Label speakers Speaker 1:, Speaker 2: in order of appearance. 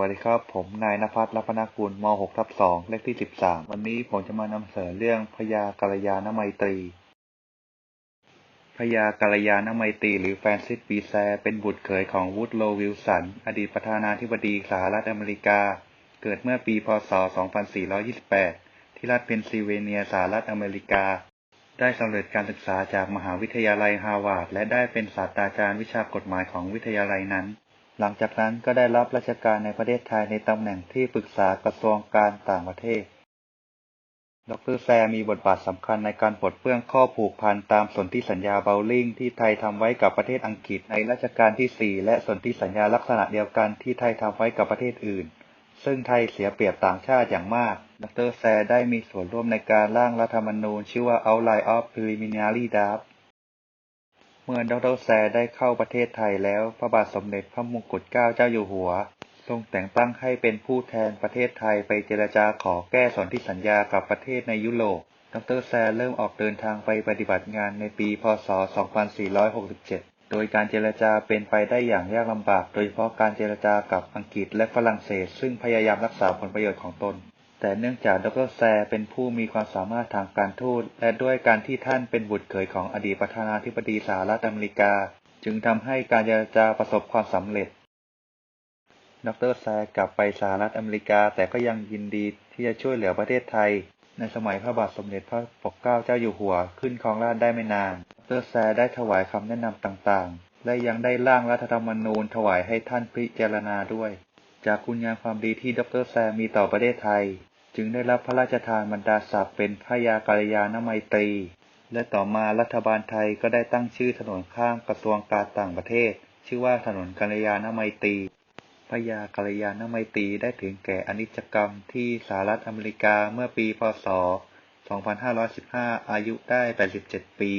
Speaker 1: วัสดีครับ ผมนายนภัสรัพนากุลม .6 ทับ2เลขที่ 13 วันนี้ผมจะมานำเสนอเรื่องพญากัลยาณไมตรีพญากัลยาณไมตรี หรือแฟรนซิสปีแซ เป็นบุตรเขยของวูดโลวิลสัน อดีตประธานาธิบดีสหรัฐอเมริกา เกิดเมื่อปี พศ 2428 ที่รัฐเพนซิลเวเนียสหรัฐอเมริกา ได้สำเร็จการศึกษาจากมหาวิทยาลัยฮาวาดและได้เป็นศาสตราจารย์วิชากฎหมายของวิทยาลัยนั้น หลังจากนั้นก็ได้รับราชการในประเทศไทยในตำแหน่งที่ปรึกษากระทรวงการต่างประเทศ ดรแซมีบทบาทสำคัญในการปลดเปลื้องข้อผูกพันตามสนธิสัญญาเบลลิงที่ไทยทำไว้กับประเทศอังกฤษในรัชกาลที่ 4 และสนธิสัญญาลักษณะเดียวกันที่ไทยทำไว้กับประเทศอื่น ซึ่งไทยเสียเปรียบต่างชาติอย่างมาก ดรแซได้มีส่วนร่วมในการร่างรัฐธรรมนูญชื่อว่า Outline of Preliminary Draft เมื่อดรแซได้เข้าประเทศไทยแล้ว พระบาทสมเด็จพระมงกุฎเกล้าเจ้าอยู่หัว ทรงแต่งตั้งให้เป็นผู้แทนประเทศไทยไปเจรจาขอแก้สนธิสัญญากับประเทศในยุโรป ดรแซเริ่มออกเดินทางไปปฏิบัติงานในปี พศ 2467 โดยการเจรจาเป็นไปได้อย่างยากลำบาก โดยเฉพาะการเจรจากับอังกฤษและฝรั่งเศส ซึ่งพยายามรักษาผลประโยชน์ของตน แต่เนื่องจากดรแซเป็นผู้มีความสามารถทางการทูตและด้วยการที่ท่านเป็นบุตรเขยของอดีตประธานาธิบดีสหรัฐอเมริกา จึงทำให้การเจรจาประสบความสำเร็จ ดรแซกลับไปสหรัฐอเมริกาแต่ก็ยังยินดีที่จะช่วยเหลือประเทศไทย ในสมัยพระบาทสมเด็จพระปกเกล้าเจ้าอยู่หัวขึ้นครองราชได้ไม่นาน ดรแซได้ถวายคำแนะนำต่างๆ และยังได้ร่างรัฐธรรมนูญถวายให้ท่านพิจารณาด้วย จากคุณงามความดีที่ดรแซมมีต่อประเทศไทย จึงได้รับพระราชทานบรรดาศักดิ์เป็นพระยากัลยาณไมตรี และต่อมารัฐบาลไทยก็ได้ตั้งชื่อถนนข้ามกระทรวงการต่างประเทศ ชื่อว่าถนนกัลยาณไมตรีพระยากัลยาณไมตรีได้ถึงแก่อนิจกรรมที่สหรัฐอเมริกาเมื่อปีพศ 2515 อายุได้ 87 ปี